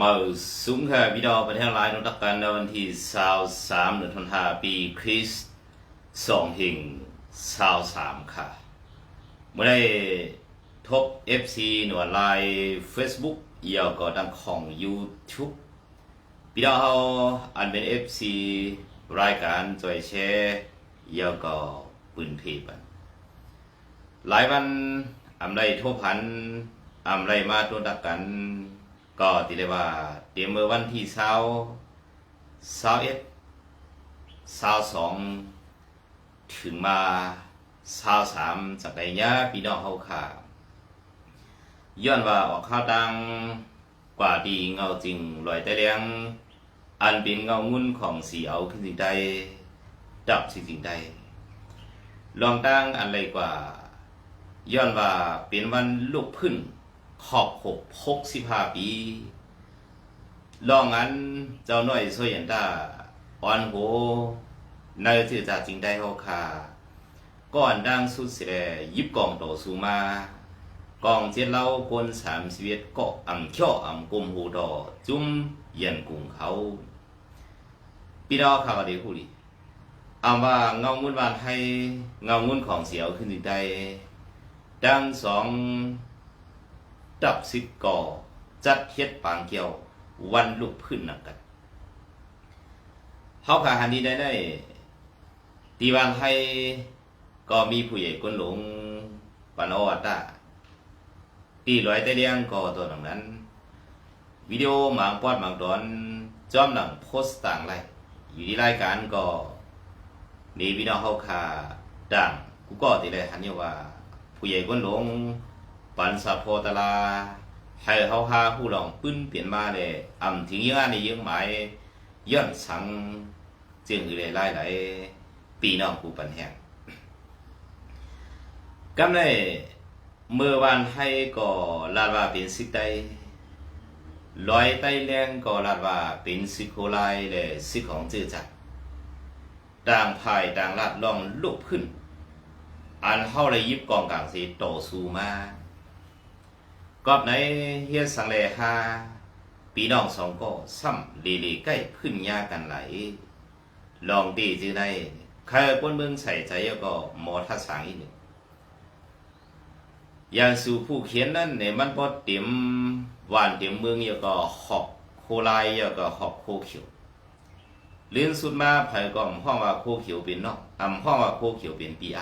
มาสูงค่ะพี่ดอประเทศลายนตักกันในวันที่สาวสามเดือนธันวาปีคริสต์สองหิงสาวสามค่ะเมื่อได้ทบ FC หน่วยไลน์ Facebook เอี่ยวก็ดังของ YouTube พี่ดอเขาอันเป็น FC รายการจอยแชร์เอี่ยวก็ปืนเพบันหลายวันอำไรทรพันอำไรมาตัวดักกัน ก็ติเลยว่าเตรียมเมื่อวันที่เช้าเช้าเอ็ดเช้าสองถึงมาเช้าสามจากไหนเนี้ยพี่น้องเขาค่ะย้อนว่าออกข้าวดังกว่าดีเงาจริงลอยแต่เลี้ยง อันเป็นเงางุ่นของสีเอาขึ้นสิ่งใดดับสิ่งสิ่งใดลองตั้งอันไรกว่าย้อนว่าเป็นวันลูกพึ่น ขอบหกหกสิบห้าปีลองอันเจ้าน้อยสวยยันตาอ่อนโหในถือจากจริงได้เฮาคาก่อนดังสุดเสียยิบกองโตสูมากองเจ็ดเล่าคนสามสิบเอ็ดก็อ่ำเขี้ยวอ่ำกุมหูดอจุ้มเย็นกุ่งเขาปีดอข่าวดีผู้ดีอำว่าเงางุ่นวานให้เงางุ่นของเสียวขึ้นถึงได้ดังสอง ดับสิบก่อ จัดเฮ็ดปางเกี่ยว วันลุกพื้นนักกันเฮาขาหันนี้ได้ได้ ตีวันให้ก็มีผู้ใหญ่คนหลงปานอวัตตาตีลอยแต่เลี้ยงก็ตัวหนังนั้น วิดีโอหมางปอดหมางตอน จอมหนังโพสต์ต่างไรอยู่ที่รายการก็มีพี่น้องเฮาขาดังกูก็ตีเลยหันเนี่ยว่า ผู้ใหญ่ก้นหลง ปันสะโพตลาให้เฮาหาผู้หลองปื้นเปลี่ยนมาเลยอ่ำถึงยังอันนี้ยังหมายย้อนสังจึงอือเลยไล่ไหลปีน้องผู้ปันแห้งกำในเมื่อวานให้ก็ลาดว่าเป็นสิกไตลอยไตแรงก็ลาดว่าเป็นสิโคไลเลยสิของจื้อจัดต่างภายต่างลาดลองลุกขึ้น อันเฮาเลยยิบกองกลางสีโตสูมา กอบในเฮียสังเลฮาปีน้องสองก็ซ้ำลีลีใกล้ขึ้นยากันไหล ลองดีจือในใครป้นเมืองใส่ใจก็หมอทัศสังอีกหนึ่งอย่างสู่ผู้เขียนนั้นเนี่ยมันพอเต็มหวานเต็มเมืองยก็หอกโคลายยก็หอกโคเขียวเลื่นสุดมาไผก็อำห้องว่าโคเขียวเป็นนอกอำห้องว่าโคเขียวเป็นปีไอ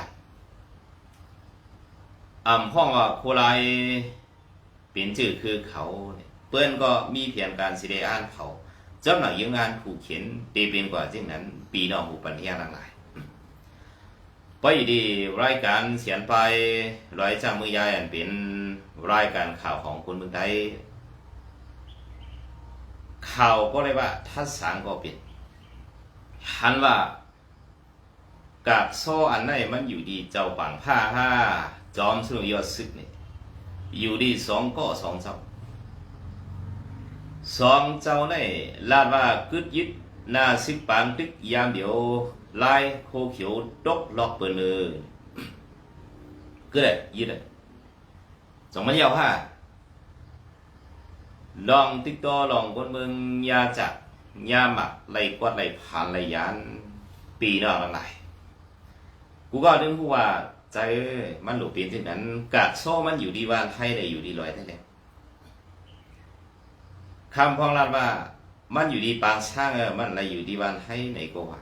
อ่ำห้องว่าโคไล เป็นชื่อคือเขาเนี่ยเปิ้นก็มีเพียงการสิได้อ่านเขาจำหนักยังงานผู้เขียนตีเป็นกว่าจึงนั้น ปีน้องผู้ปัญญาหลายไปดีรายการเสียนไปร้อยจ้ามือยายอันเป็นรายการข่าวของคนเมืองไทยข่าวก็เลยว่าทัศสางก็เป็นหันว่ากากโซ่อันไหนมันอยู่ดีเจ้าปังผ้าห้าจอมสุริยศึกนี่ อยู่ดีสองก็สองเจ้าสองเจ้าในลาดว่ากึดยึดหน้าสิบปางตึกยามเดียวลายโคเขียวดกล็อกเปิดมือก็ได้ยึดเลยสองมันยาวห้าลองติ๊กต่อลองบนเมืองยาจักยาหมักไหลกวาดไหลผ่านไหลยานปีนอกอะไรกูก็ดึงผู้ว่า ใจมันหลุดปีนที่นั้นกาดโซ่มันอยู่ดีวานไทยได้อยู่ดีลอยได้เลยคำพ้องรัดว่า มันอยู่ดีปางช่างเออมันอะไรอยู่ดีวานไทยในโกว่า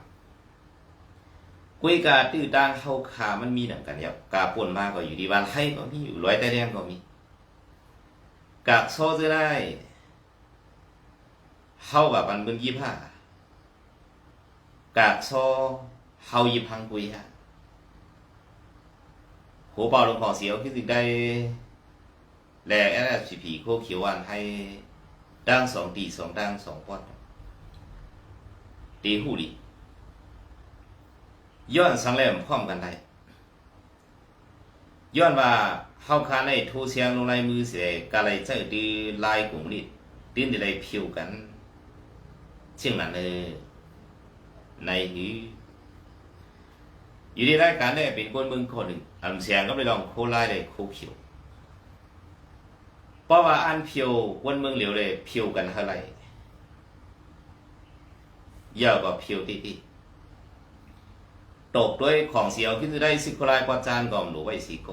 กุยกาตื้อต่างเข้าขามันมีหนังกันเนี่ยกาป่นมากก็อยู่ดีวานไทยก็มีอยู่ลอยแต่แดงก็มีกากโซ่จะได้เฮากับมันเป็นยี่ห้ากากโซ่เฮายิบพังกุยฮะ หัวเป่าลงของเสียวคือสิ่งใดแลแอสสีผีโคเขียววันให้ดังสองตีสองดังสองปอดตีหูดีย้อนสังแรมพร้อมกันได้ย้อนว่าเฮาคาในทูเสียงลงลายมือเสียกะไรเจอดีลายกลุ่มนี้ดิ้นได้ผิวกันเช่นนั้นเออในหือ อยู่ในรายการได้เป็นคนเมืองคนหนึ่งอำเสียงก็ไปลองโคไล่เลยโคเขียวไปราะว่าอันเพียววันเมืองเหลียวเลยเพียวกันเท่าไหร่เยอะกว่าเพียวติติตกด้วยของเสียวขึ้นได้สิโคไลายกว่าจานก่อมหรือไว้สีโก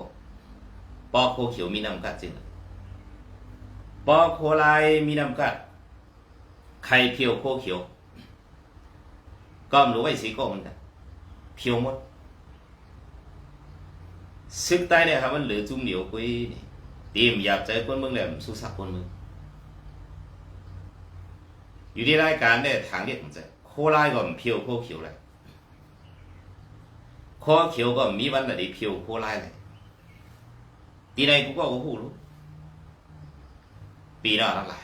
ปอโคเขียวมีน้ำกัดจริงปอโคไลมีน้ำกัดไข่เพียวโคเขียวก่อมหรือไว้สีโกเหมือนกันเพียวหมด ซึกใต้เนี่ยครับมันเหลือจุ่มเหนียวกุ้ยนี่ tìm dập ใจคนเมืองแหลมสุสักคนเมืองอยู่ที่รายการได้ทางเรียกมันจะโคไล่ก็เพียวโคเขียวเลยโคเขียวก็มีวันละด้เพียวโคไล่เลยตีในกูก็ก็พูดรู้ปีหน้าอะไร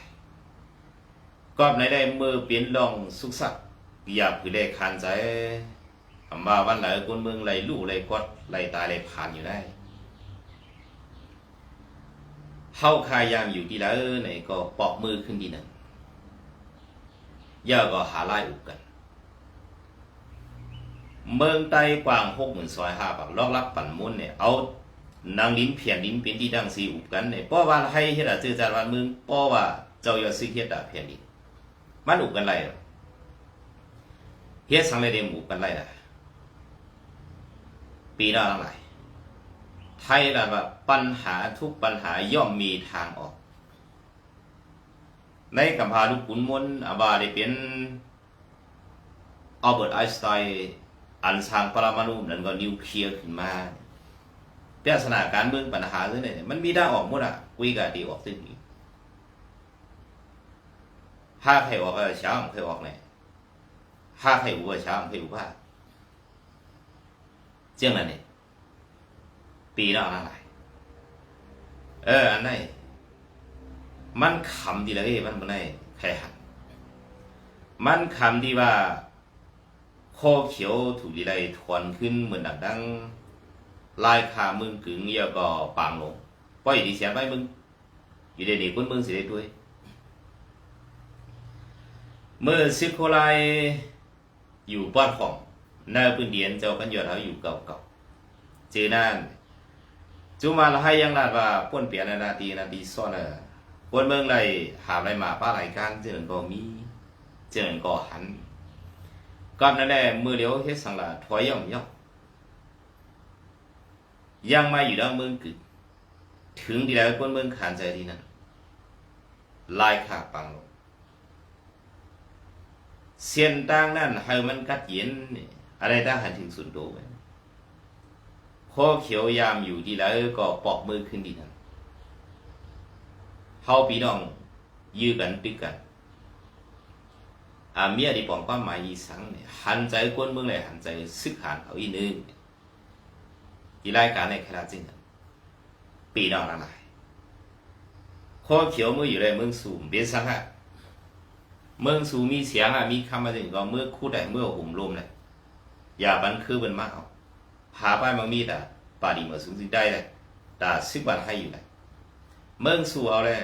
ก็ในได้มือเปลี่ยนลองสุกสักอยากคือได้คันใจ คำว่าวันไหนคนเมืองไหลลู่ไหลกดไหลตายไหลผ่านอยู่ได้เฮาคายามอยู่ที่แล้วไหนก็ปอกมือขึ้นที่นั่นย่าก็หาไล่อุกกัน เมืองไต้กว้างหกหมื่นซอยห้าปักลอกลักปั่นมุนเนี่ยเอานางลิ้นเพียนลิ้นเป็นที่ดังสีอุบกันเนี่ยเพราว่าให้เฮ็ดอะจื้อจานวันเมืองเพราว่าเจ้าอย่าซื้อเฮ็ดอะเพียนลิ้นมันอุบกันไรหรอเฮ็ดสังเลยเดมอุบกันไรล่ะ ปีหน้าอะไรไทยนะว่าปัญหาทุกปัญหาย่อมมีทางออก ในกัมพาลูกขุนมนอาบาได้เป็นอัลเบิร์ตไอน์สไตน์อันสร้างปรมาณูนั้นก็นิวเคลียร์ขึ้นมาเปรียสถานการณ์เมืองปัญหาเรื่องมันมีทางออกหมดอะคุยกันดีออกซึ่งนี้ห้าใครออกก็ช้าใครออกเนี่ยห้าใครอุก็ช้าใครอุบ้า เจ้านั้นเนี่ปีละอะไรเออ อันไหนมันขำดีเลยมันมันไหนใครหันมันขำดีว่าโคเขียวถูกดีเลยทวนขึ้นเหมือนดังดังลายขามึงกึ่งเยี่ยก็ปางลงปล่อยดีเสียไปมึง อยู่ในนี้คนมึงสิได้ด้วย เมื่อซิโคไลอยู่ป้อนของ 那本连招跟原来有高高，这那，就嘛了还样那吧，本别的เขาอยู่เก่าเก่าเจอนั่นจุมาเราให้ยังน่ากับปุ่นเปียนานาตีนาตีซ้อนเนอคนเมืองไรหาไรมาป้าไรกันเจริญก็มีเจริญก็หันก่อนนั่นแหละมือเลี้ยวเฮ็ดสังละถอยย่อมย่อมยังมาอยู่ด้านเมืองกึกถึงดีแล้วคนเมืองขานใจดีนั่นลายขาปังลงเสียนตั้งนั่นให้มันกัดเย็นนี่ อะไรต่างหันถึงสุดโตไว้โคเขียวยามอยู่ดีแล้วก็ปอกมือขึ้นดีนั้นเฮาพี่น้องยื้อกันตึกกันอาเมียที่ปองความหมายอีสังเนี่ยหันใจกวนเมืองเลยหันใจซึกหันเอาอีนึงที่รายการในคณะจริงปีน้องอะไรโคเขียวมืออยู่เลยเมืองสูงเบียสังฮะเมืองสูงมีเสียงอะมีคำมาถึงก็เมื่อคู่ใดเมื่อหุ่มลมเลย ยาบันคือเป็นมาเอาพาไปมังมีแต่ปาดีมาสูงสิได้เลยแต่สิบวันให้อยู่เลยเมืองสู่เอาเลย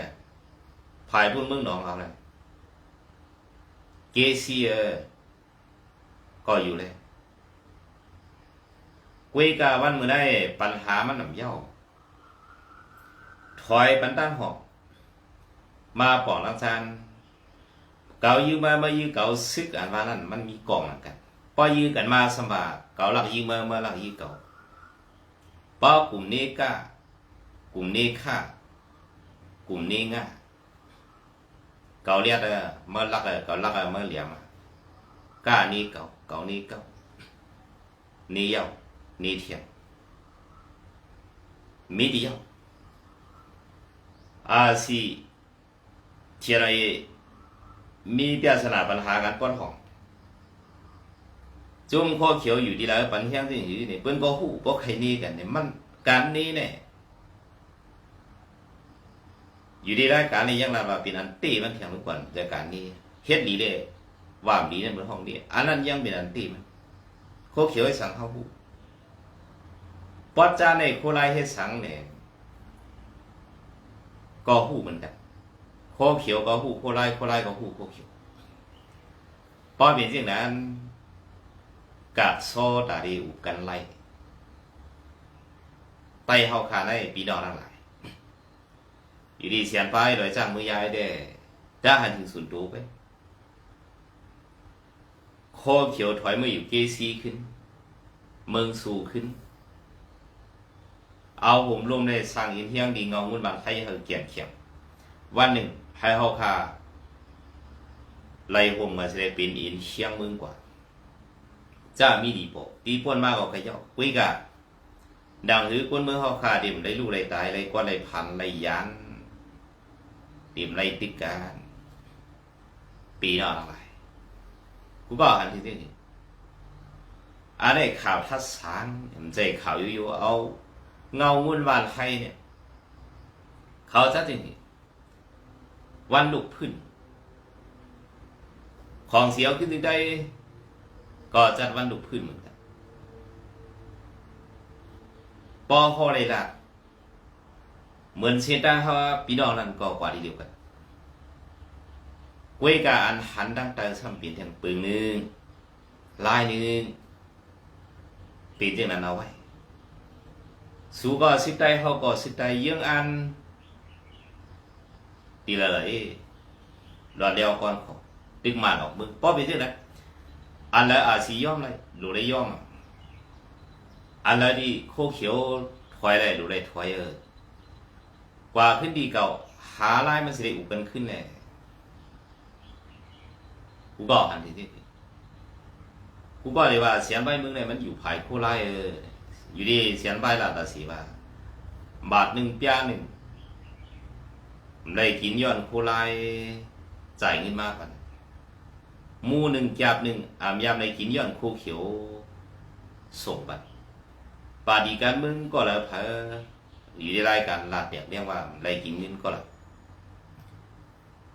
ภายพุ่นเมืองหนองเอาเลยเกซีเออก็อยู่เลยกุยกาวันเมื่อได้ปัญหามันหนำเย้าถอยปันตั้งหอกมาปอกลังจานเกายืมมามายืเกาซึกอันว่านั้นมันมีกองหมือนกัน อยืกันมาสมบาเก่าหลักยืมมาเมื่อหลักยืเก่าป้อกลุ่มเนก้ากลุ่มเนี้ข้ากลุ่มเนง่าเก่าเรียกเมื่อลักเออเกาลักเมื่อเหลี่ยมก้านี้เก่าเกานี้เก่านี้เย้านี้เทียมมีเดียวอาซีเทียนไอมีเปียสนาปัญหากันป้อนของ จุ่มข้อเขียวอยู่ที่แล้วปัญหาที่อยู่นี่เปิ้นก็ฮู้บ่ใครนี่กันเนี่ยมันการนี้เนี่ยอยู่ที่รการนี้ยังละว่าเป็นอันตีมันเถียงทุกคนแต่การนี้เฮ็ดดีเลยว่าดีในเหมือนห้องนี้อันนั้นยังเป็นอันตีมันข้อเขียวให้สังเฮาฮู้ปัจจาในโคลายเฮ็ดสังเนี่ยก็ฮู้เหมือนกันข้อเขียวก็ฮู้โคลายโคลายก็ฮู้ข้อเขียวพอเป็นจริงนั้น กะโซตาดีอุกันไล่ไต่เฮาคาในปีดอนทั้งหลายอยู่ดีเสียนไปลอยจ้างมือยายได้จ้าหันถึงศูนย์ตูไปโคเขียวถอยมาออยู่เกซีขึ้น เมืองสูขึ้น เอาผมรวมในสร้างอินเทียงดีเงาเงินบางไทยเฮาเกียนเขียงวันหนึ่งให้เฮาคาไล่ผมมาแสดงเป็นอินเชียงเมืองกว่า จ้ามีดีโปตีป่วนมากกว่าขยอกคุยกะดังหือคนเมือเฮาคาดิมได้ลูกได้ตายได้กว่าได้พันได้ยันดิมได้ติดการปีนอกอะไรกูก็หันที่นี่อันนี้ข่าวทัศสางมันจข่าวอยู่ๆเอา เงาวุ่นวานไทยเนี่ย เขาจะที่นี่วันลุกขึ้น ของเสียวขึ้นได้ ก็จัดวันลุกขึ้นเหมือนกันปอพอเลยล่ะเหมือนเชนต้าเขาว่าปีนองนั่นก็กว่าที่เดียวกันกวยกาอันหันดังแต่ซ้ำเปลี่ยนแทงปืนหนึ่งลายหนึ่งปีนเรื่องนั้นเอาไว้สูก็สิได้เขาก็สิได้ยังอันตีละเลยรอเดียวก่อนเขาตึกมาออกมึงป้อไปที่ไหนอันละอาซีย่อมเลยหลุดได้ย่อมอะอัน ละที่โคเขียวถอยเลยหลุดได้ถอยเออกว่าขึ้นดีเก่าหาลายมันสิได้อุกันขึ้นแน่กูก็หันทีที่กูก็เลยว่าเสียงใบมึงเนี่ยมันอยู่ภายโคไลายเอออยู่ดีเสียนใบละตาสีว่าบาทหนึ่งเปียหนึ่งได้กินย้อนโคไลายจ่ายเงินมากกว่า มูหนึ่งแกบหนึ่งอามยามได้กินย้อนโคเขียวส่งบัตรปาดีการมึงก็แล้วเพออยู่ในรายการลาดเนี่ยเรียกว่าได้กินเงินก็แล้ว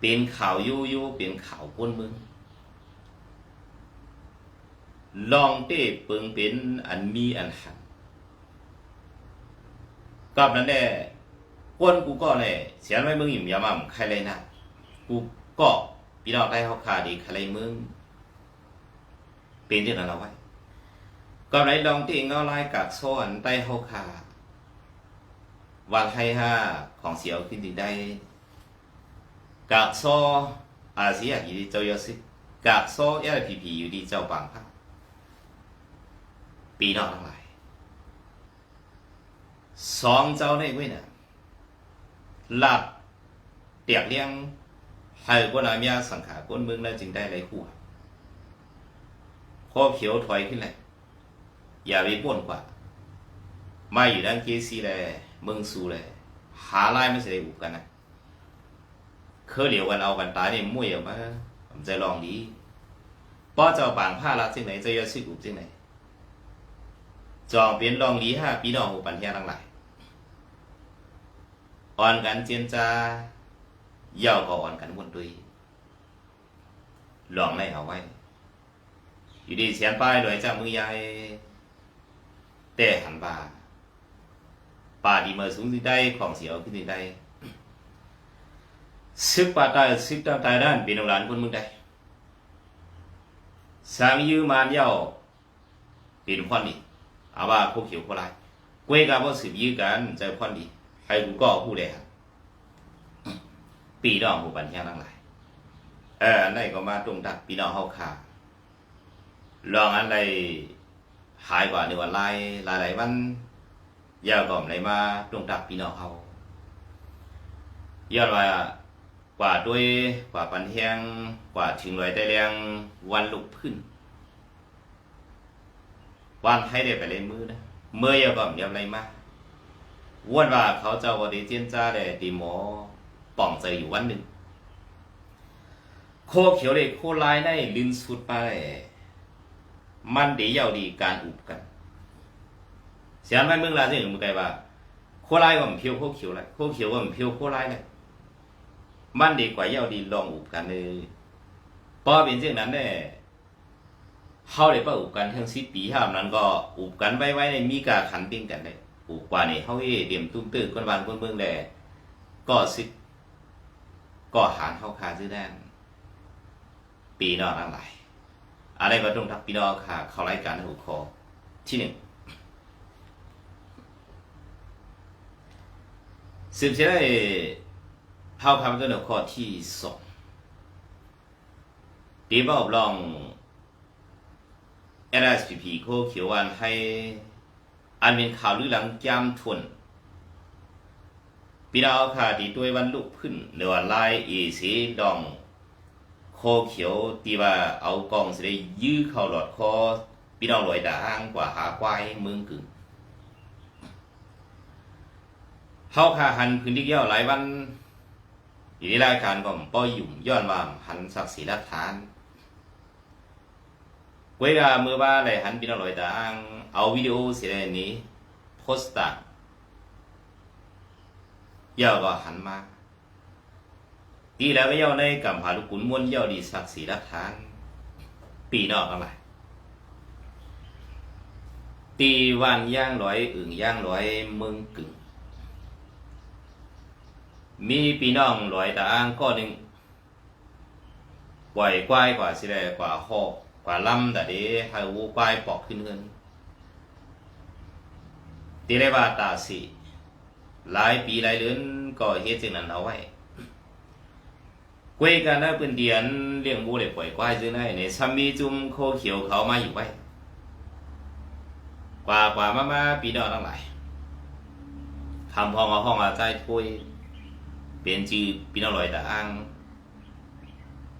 เป็นข่าวยู่ยู่เป็นข่าวพ้นมึงลองเต้เปิงเป็นอันมีอันหันกับนั้นแน่ก้นกูก็แน่เสียนไว้มึงอยู่ยามั่มใครเลยนะกูก็ พี่น้องได้เขาขาดีใครมึงเป็นที่นั้นเอาไว้ก็ไหนลองที่เงาลายกากซ้อนใต้เขาขาวันให้ห้าของเสียวขึ้นดีได้ กากซ้ออาเซียอยู่ดีเจ้ายอสิกากซ้อเอลพีพีอยู่ดีเจ้าปังค่ะปีนอกทั้งหลายสองเจ้าในเว้ยน่ะหลับเตียกเลี้ยง ให้คนอาเมียสังขารคนเมืองแล้วจึงได้ไรหัวข้อเขียวถอยขึ้นเลยอย่าไปป่วนกว่าไม่อยู่ด้านเกซีเลยเมืองสูเลยหาลายไม่เสด็จอุกกันนะเคยเหลียวกันเอากันตายนี่มุ่ยออกมาผมใจลองดีป้อเจ้าปางผ้าละจึงไหนจะยอดสิอุบจึงไหนจองเป็นรองลีห้าพี่น้องหูปันเทียทั้งหลายอ่อนกันเจียนจา ย่าก็อ่อนกันบนตุยหลองในเอาไว้ อยู่ดีเสียนป้ายโดยเจ้ามือใหญ่แต่หันบาป่าดีเมื่อสูงที่ได้ของเสียวขึ้นที่ได้ซึกป่าตายซึกตามตายด้านเป็นหลานคนมึงได้สามยืมมานเย่าเป็นพ่อนี่อาว่าพวกเขียวพวกไรกวยกับว่าสืบยื้อกันใจพอนดีให้กูก็ผู้ใดค รับปีน้องผู้ปัญญาทั้งหลายเอออันใดก็มาตรงตักปีน้องเฮาขาลองอันใดหายกว่าในวันไล่หลายหลายวันยาวก่อมไหนมาตรงตักปีน้องเฮายอดว่ากว่าด้วยกว่าปันเทียงกว่าถึงลอยได้แรงวันลุกขึ้นวันให้ได้ไปเลยมือนะเมื่อยาวก่อนยำไรมาวันว่าเขาเจ้าวันดีเจียนจ้าเลยตีหมอ ป่องใจอยู่วันหนึ่ง โคเขียวเลยโคลายได้ลินสุดไป มันเดียวดีการอุบกันเสียงไปเมืองลาสิหรือมึงไกว่าโคลายว่ามันเพียวโคเขียวเลยโคเขียวว่ามันเพียวโคลายเลยมันดีกว่าเยาดีลองอุบกันเลยพอเป็นเช่นนั้นเนี่ยเขาได้ปะอุบกันทั้งสิบปีห้ามนั้นก็อุบกันไว้ไว้ในมีกาขันติ้งกันได้อุบกว่านี่เขาเอเดียมตุ้มตื้อคนบานคนเมืองแดก็สิ ก็หารเข้าคาซื้อแดนปีนอนั่งไหลอะไรก็ต้องทักปีนอค่ะเขารายการหูคอที่หนึ่งสืบเสียได้เข้าคำต้นหัวข้อที่สองตีบอบลอง LSPP โคเขียววันให้อันเป็นข่าวลือหลังจำทน ปีดาวค่ะที่ตัววันลุกขึ้นในวันไล่เอสีดองโคเขียวตีว่าเอากองสิได้ยื้อเข้าหลอดคอพี่น้องลอยด่างกว่าหาควายเมืองกึ่งเฮาค่ะหันพื้นที่เกี่ยวหลายวันอยู่ในรายการก็ป้อยหยุ่มย้อนว่าหันศักดิ์ศรีหลักฐานเวลาเมื่อว่าอะไรหันพี่น้องลอยด่างเอาวิดีโอเสียนี้โพสต์ต่าง ย่อก็หันมาดีแล้วก็ย่อในกำหาลูกขุนม้วนย่อดีศักดิ์ศรีหลักฐาน ปีนอกอะไรตีวันย่างร้อยอึ่งย่างร้อยเมืองกึ่ง มีปีน้องร้อยตาอ้างก็หนึ่งปล่อยควายกว่าสิได้กว่าหอกกว่าลำแต่เดีให้วูควายปอกขึ้นเงินตีได้บาตาสิ หลายปีหลายเดือนก็เฮ็ดสิ่งนั้นเอาไว้กวยกันนะเป็นเดียนเลี้ยงบูเลยปล่อยควายซื้อได้ในซัมมีจุ่มโคเขียวเขามาอยู่ไว้กว่ากว่ามามาปีนอกทั้งหลายคำพองเอาห้องอาใจถ้วยเป็นจือปีนอกลอยแตาอ้าง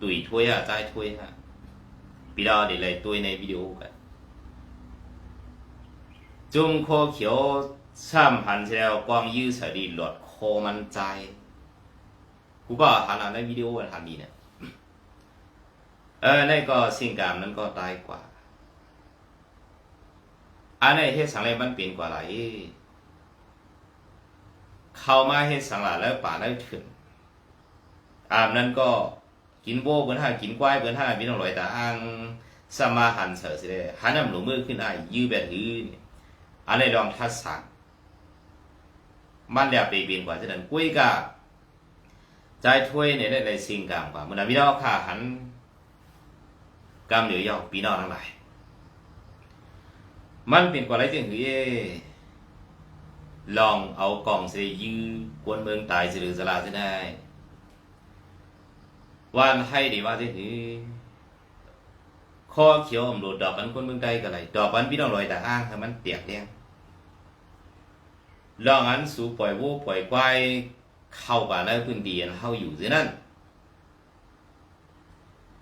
ตุยถ้วยอะใจถ้วยฮะปีดาวเดี๋ยวเลยตัวในวิดีโอกันจุ่มโคเขียว ซ้ำพันเสียวกวางยื้อสดีหลดโคมันใจกูก็หันอ่านในวิดีโอทันดีเนี่ยเออนั่นก็สิ่งกรรมนั้นก็ตายกว่า อันนี้เฮ็ดสังเลยมันเปลี่ยนกว่าไหลเข้ามาเฮ็ดสังหลาแล้วป่าแล้วถึงอาบนั้นก็กินโบเปิ้นห้ากินกวายเปิ้นห้าพี่น้องลอยตาอ้างสมาหันเสือสิได้หันน้ำหนูมือขึ้นไอ้ยื้อแบบหื้อนี่อันนี้ลองทัดสัก มันแล้วไปเปลี่ยนกว่าฉะนั้นกุ้ยกะใจถ้วยในได้ในสิ่งกลางกว่ามันพี่น้องค่ะหันกำเหนือยาวพี่น้องทั้งหลาย มันเป็นกว่าไรจึงคือเอลองเอากล่องเสยยื้อกวนเมืองตายสิหรือสลาสิได้วันให้ดีว่าที่คือข้อเขียวอมโดดดอกกันคนเมืองใดก็ไรดอกมันพี่น้องลอยแต่อ้างให้มันเตียกแดง ลองอันสูปล่อยวัวปล่อยควายเข้าป่าในพื้นที่อันเฮาอยู่สินั่น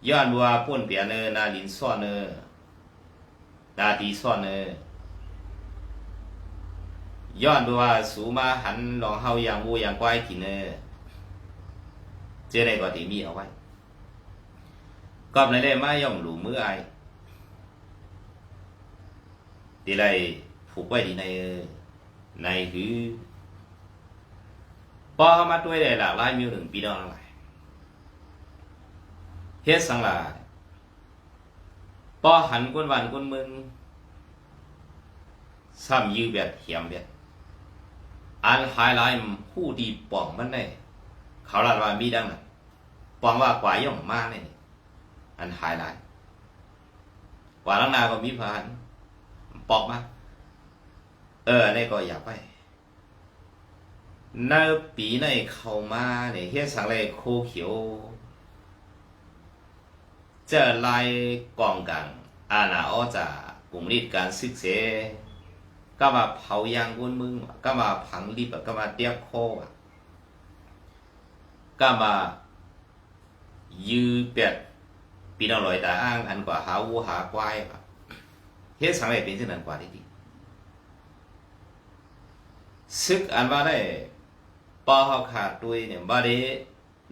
ย้อนว่าป่นเปียเนอนาลินซ้อนเนอนาตีซ้อนเนอย้อนว่าสูมาหันลองเฮาอย่างวัวอย่างควายกินเนอเจอในก็ที่มีเอาไว้กอบในได้มาย่อมหลูมือไอดีไรผูกไว้ดีในในคืออ เข้ามาด้วยได้หลากหลายมิวหนึ่งปีน้องทั้งหลายเฮ็ดสังหลาพอหันกวนวันกวนมึงซ้ำยื้อแบบเหียมแบบอันไฮไลท์ผู้ดีป่องมันได้เขาลาดว่ามีดังนั้นป่องว่ากว่าย่องมากเลยอันไฮไลท์กว่าลังนาก็มีผ่านปอกมา เออในก็อยากไปในปีในเข้ามาเนี่ยเฮ็ดสังเลยโคเขียวจะไล่กองกันอาณาออจากกลุ่มรีดการศึกษาก็มาเผายางก้นมึงก็มาผังรีบก็มาเตี้ยโคก็มายื้อเปียดปีน้องลอยตาอ้างอันกว่าหาวัวหาควายเฮ็ดสังเลยเป็นเช่นนั้นกว่าดี ซึกอันว่าได้ปอเขาขาดด้วยเนี่ยบ่ได้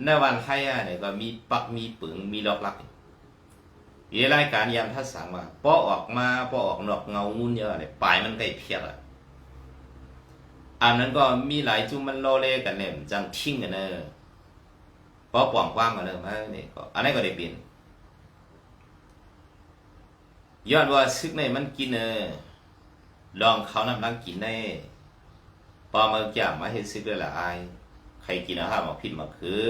ในวันไทยอะเนี่ยก็มีปักมีปึงมีล็อกลักอีรายการยามทัศสังว่าปอออกมาปอออกนอกเงามุนเยอะเนี่ยปลายมันใกล้เพียกอะอันนั้นก็มีหลายจุ่มมันโลเลกันเนี่ยจังทิ้งกันเนอะปอป่องกว้างกันเนอะมาเนี่ยก็อันนี้ก็ได้เปลี่ยนย้อนว่าซึกในมันกินเนอลองเขานำลังกินได้ ปอมาจ่ามาเฮ็ดซึกได้ละอายใครกินอาหารมาผิดมาคือ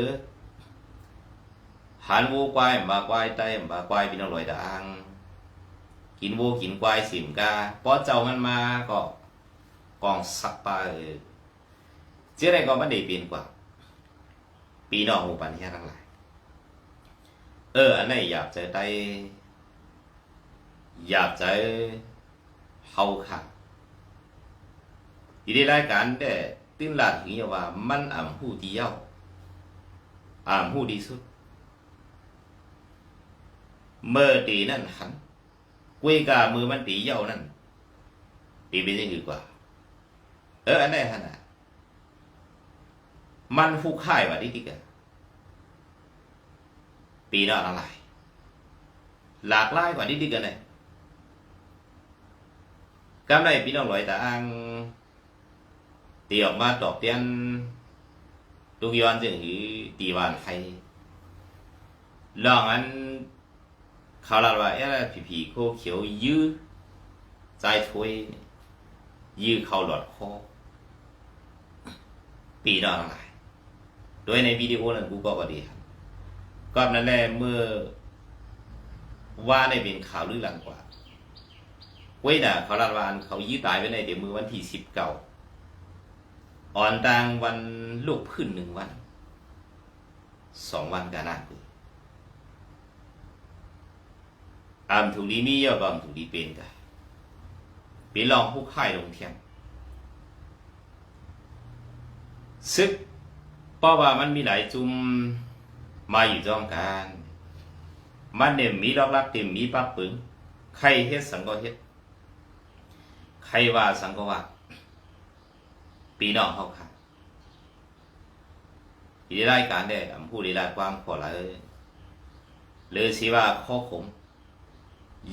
หันวัวควายมาควายไตมาควายพี่น้องลอยด่างกินวัวกินควายสิมกาพอเจ้ามันมาก็กองสักปลาเออเจ๊ไรก็มันได้เปลี่ยนกว่า ปีน้องหมู่ปันเฮียทั้งหลาย เออ อันไหนอยากจะได้อยากจะเฮาค่ะ อีได้รายการแต่ติ้นลาดถึงว่ามันอ่ำหูดีเย้าอ่ำหูดีสุดมือตีนั่นหันกุยกามือมันตีเย้านั่นตีเป็นยังดีกว่า เอออันไหนฮะน่ะมันฟูค่ายว่าดิดิกะปีนอนอะไรหลากหลายกว่าดิดิกันเลยกำไรพี่น้องลอยตาอัง ตีออกมาตอบเตียนตุกยอนจึงหือตีวานใครลองอันเขาล่าว่าเอ๊ะผีผีโคเขียวยื้อใจช่วยยื้อเข้าหลอดคอปีนอนอะไรโดยในวิดีโอนั้นกูก็พอดีครับก็นั่นแหละเมื่อว่าในเป็นข่าวลือหลังกว่าเว้ยน่ะเขาลาดวานเขายื้อตายไปในเดี๋ยวมือวันที่สิบเก้า อ่อนตังวันลูกพื้นหนึ่งวันสองวันกันนะอามถูกดีมีเยอะกอามถูกดีเป็นกันเป็นลองผู้ค่ายลงเทียมซึกเพราะว่ามันมีหลายจุมมาอยู่จ้องกันมันเนี่ยมีลอกลักเต็มมีปักปึงใครเฮ็ดสังก็เฮ็ดใครว่าสังก็ว่า ปีน้องเขาค่ะที่ได้รายการได้อำผู้ได้รายความขอเลยหรือสิว่าข้อขม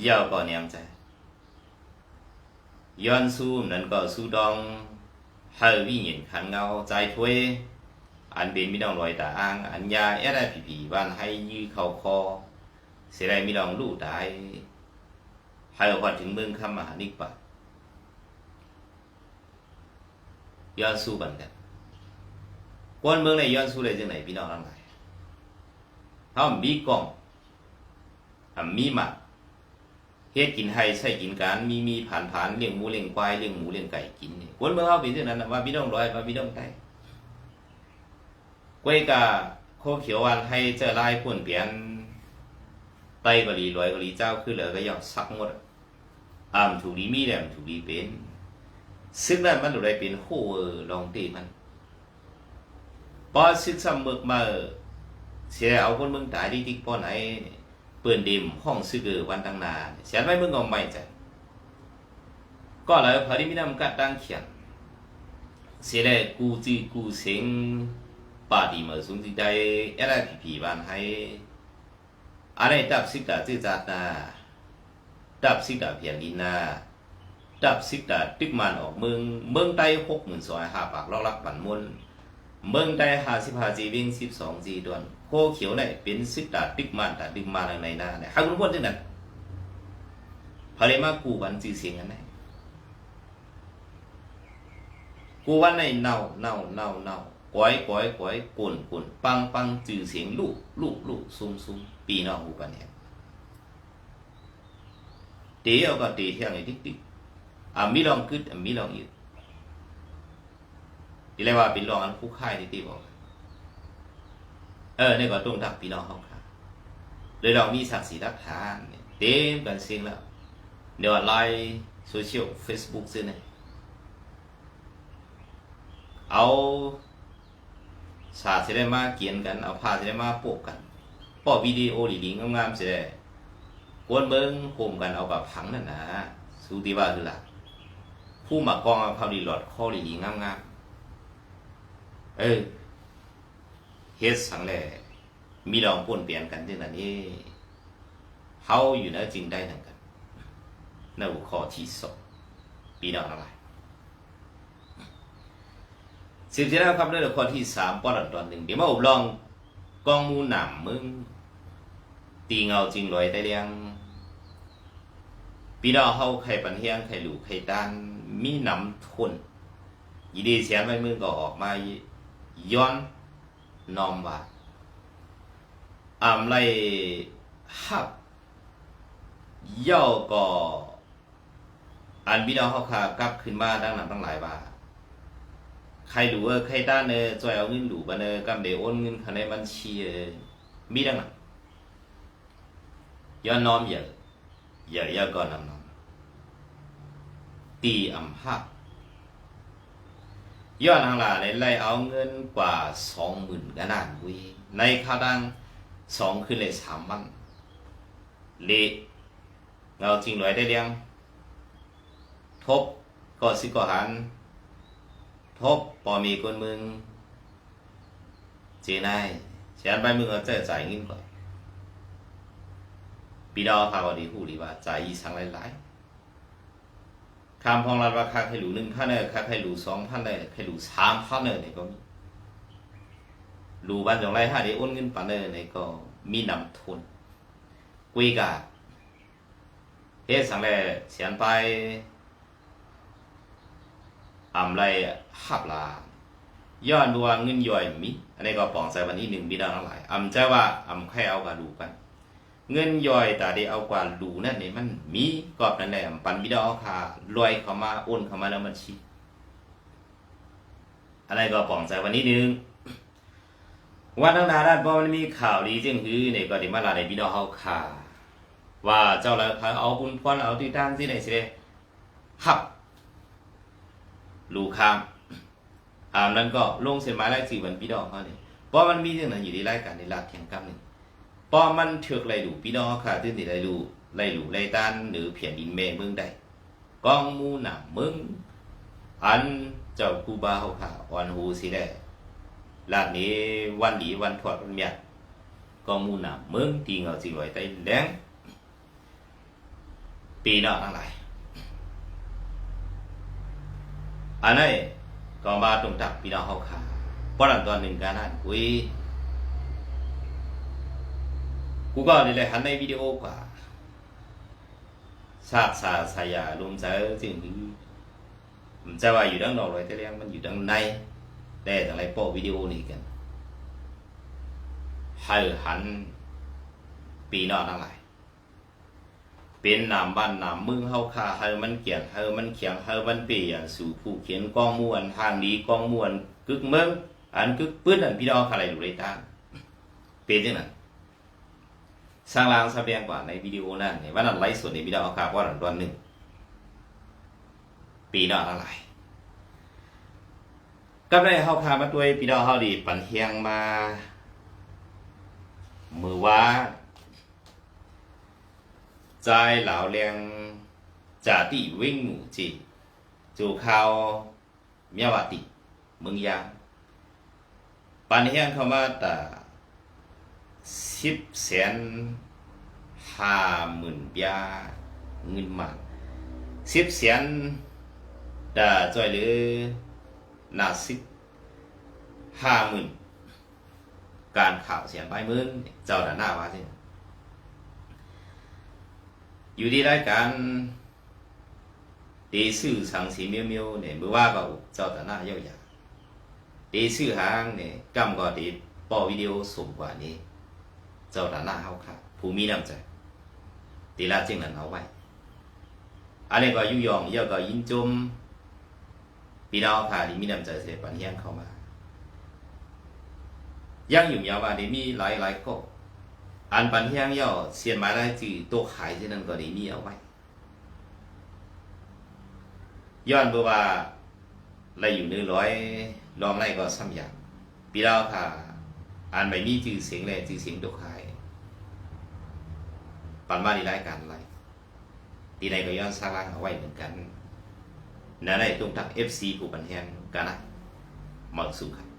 เย่าก็เนียมใจย้อนสู้นั่นก็สู้ดองให้วิญญาณขันเงาใจถ้วยอันเป็นมิดองลอยตาอ่าง อันยาเอดผีผีบ้านให้ยื้อเข่าคอเสียดายมิดองลู่ตายให้ออกถึงเมืองคำมหานิกปะ ย้อนสู้บันกันกวนเมืองในย้อนสู้เลยจังไหนพี่น้องทั้งหลายเขามีกองอะมีหมัดเฮ็ดกินให้ใช้กินการมีมีผ่านผ่านเลี้ยงหมูเลี้ยงควายเลี้ยงหมูเลี้ยงไก่กินนี่กวนเมืองเขาเป็นเช่นนั้นนะว่าพี่น้องลอยว่าพี่น้องไต quay cả khô khiếu ăn hay trở lại cuốn biển tay và lý loại và lý trao cứ là cái dòng sắc một ảm thủ lý mi làm thủ lý bên sức là มัน ซึ่งนั่นมันอยู่ในเป็นโฮเวอลองตีมันปอซึ่งสำเบิกมาเสียเอาคนมึงตายดีติ๊กปอไหนเปืนดิมห้องซื้อวันตั้งนานเสียนไว้มึงเอาไม่จ้ะก็เลยพอดีมีน้ำกัดดังเขียนเสียได้กูจีกูเสียงป่าดีมาสูงจีได้เอร่าผีผีบ้านให้อะไรตับสิกาจื้อจาตาตับสิกาเพียงดินา ดับสิกดาติกมันออกเมืองเมืองใต้หกหมื่นสอยหาปากลอกลักปั่นมุนเมืองใต้ห้าสิบห้าจีวิ่งสิบสองจีดวนโคเขียวในเป็นสิกดาติกมันดาติกมันในหน้าเนี่ยห้คุณพูดที่นั่นพลเมากูวันจีเสียงกันไหนกูวันในเน่าเน่าเน่าเน่าก้อยก้อยก้อยกุ่นกุ่นปังปังจือเสียงลูกลูกลูกซุ่มซุ่มปีนอกหูปันเนี่ยเดี๋ยวก็ตีเที่ยงไอ้ติ๊กติ๊กาเป็นรองอันคู่ค่ายที่ตีบอก เออในก็ตรงทักพี่น้องเขาค่ะเลยเรามีสักสีรักฐานเต็มกันเสียงแล้วเดี๋ยวไลน์โซเชียลเฟซบุ๊กซื้อเนี่ยเอาสาสิได้มาเกียนกัน เอาผ้าสิได้มาโปกกันปอวิดีโอหลีๆงามๆสิได้กวนเบิ้งโฮมกันเอาแบบพังนั่นนะสูติว่าคือหลัก ผู้มากองเอาเขาดีหลอดข้อหลีๆงามเออเฮ็ดสังแล่มีดองปนเปลี่ยนกันที่นั่นนี่เฮาอยู่นะจริงได้ทั้งกันในหัวข้อที่สองปีน้องอะไรสิบที่แล้วครับเรื่อข้อที่สามป้อนตอนหนึ่งเดี๋ยวมาอบลองกองมูหนำมึง ตีเงาจริงลอยแต่เรียงปีดาวเฮาไข่ปันเฮียงไข่หลูไข่ด้าน มีน้ำทุนยีดีเสียนไว้มือก็ออกมาย้อนนอมว่าอำไรฮับย่อก็อันพี่น้องเขาขากลับขึ้นมาดังนั้นตั้งหลายว่า ใครรู้ว่าใครด้านเนอจอยเอาเงินหลูบันเนอกำเดโอนเงินคะแนนบัญชีเออมีดังนั้นย้อนน้อมอย่าอย่าอย่าก่อนนำน้อง ตีอำหักย้อนทางหลาในไล่เอาเงินกว่าสองหมื่นกันนานว้ยในคาดังสองคืนเลยสามวันเละเงาจริงหน่วยได้เลี้ยง ทบก็สิก็หัน ทบปอมีคนมึง เจนายเสียนไปมึงเอาเจอจ่ายเงินก่อนปีดาวพาก็ดีหูดีว่าจ่ายอีสังหลายๆ คำพองรัดว่าคาใครหลูหนึ่งพันเนอคาใครหลูสองพันเนอใครหลูสามพันเนอเนี่ยก็มีหลูบ้านจงไรห้าเดี๋ยวโอนเงินปันเนอเนี่ยก็มีนำทุนกุยกาเฮ็ดสังแลเสียนไปอำไรหับลาย้อนดูว่าเงินย่อยมีอันนี้ก็ปองใจวันนี้หนึ่งบิดาทั้งหลายอำใจว่าอำใครเอากว่าดูกัน เงินย่อยแต่ได้เอากว่าดูนั่นนี่มันมีกรอบนั่นแหละปันบิดาเอาค่ะลอยเข้ามาโอนเข้ามาแล้วมันชีอันนี้ก็ป่องใจวันนี้นึงวันตั้งนานด้านพอมันมีข่าวดีจึงคือเนี่ยก็ไดีมาลาในบิดาเอาค่ะ ว่าเจ้าละพาเอาบุญพรเอาที่ด้านที่ไหนสิเด้หับลูกค้ามอามนั้นก็ลงเส้นไม้ไล่สี่วันพี่ดอกเขาเนี่ยเพราะมันมีเรื่องนั้นอยู่ในรายการในรัฐแข่งกับหนึ่ง เพราะมันเถือกไล่ดูพี่น้องค่ะที่นี่ไล่ดูไล่ดูไล่ต้านหรือเพียนดินเมเมืองใดกองมูหนามึงอันเจ้ากูบาเขาค่ะอ่อนหูสิได้ลาดนี้วันดีวันถอดวันเมียกองมูหนามึงตีเงาสิลอยใต้แดงปีนอกทั้งหลายอันนี้ก็มาตรงตักพี่น้องเขาค่ะเพราะหลังตอนหนึ่งการนั่นคุย กูก็นี่แหละหันในวิดีโอกว่าซากสาสายาลมเจอจริงคือมันจะว่าอยู่ด้านนอกเลยแต่เรื่องมันอยู่ด้านในแต่ทางไรโปะวิดีโอนี่กันให้หันปีนอกทั้งหลายเป็นนามบ้านนามเมืองเฮาคาเฮามันเกียงเฮามันเขียงเฮามันเปียนสู่ผู้เขียนกองมวนทางดีกองมวนกึกเมืองอันกึกปื้นอันพี่น้องคาไรอยู่ในตางเป็นจังนั้น สร้างรางสแสดงกว่าในวิดีโอนั่นในวันนั้นไลฟ์สดในวิดีโอครับว่าดอนหนึ่งปีนอทั้งหลาก็ได้เข้าคามาด้วยปีนอเข้าดีปันเฮียงมา มือว่าใจเหล่าเลียงจ่าตีวิ่งหมู่จีจูขาเมียวติเมืองยางปันเฮียงเข้ามาแต่ สิบแสนห้าหมื่นยาเงินมาสิบแสนแต่จอยหลือนาสิบห้าหมื่นการข่าวเสียงใบมือเจ้าด่าหน้าว่าสิอยู่ที่รายการดีสื่อสังสีเมียวเมียวเนี่ยเมื่อว่าก็เจ้าตาหน้าเย้ายาดีสื่อหางเนี่ยกำก็ดีปอวิดีโอสูงกว่านี้ เจ้าตาหน้าเฮาค่ะผู้มีน้ำใจตีลาจึงนั้นเอาไว้อันนี้ก็ยุยองเยอะก็ยินจมพี่น้องค่ะที่มีน้ำใจเสียปันเฮียงเข้ามายังอยู่ยาวว่านี้มีหลายหลายๆก็อันปันเฮียงย่อเสียนมาได้จือตัวขายที่นั่นก็ด้มีเอาไว้ย้อนบื่ว่าไรอยู่นื้อร้อยล้อมไรก็ซ้ำอย่างปีเราค่ะ อ่านใบมีจือเสียงเลยจือเสียงตัวขายปันมาดีรายการอะไรทีในก็ย้อนสร้างร่างเอาไว้เหมือนกันนั่นในตรงทักเอฟซีผู้ปันเฮียงกันนะหมาสุขครับ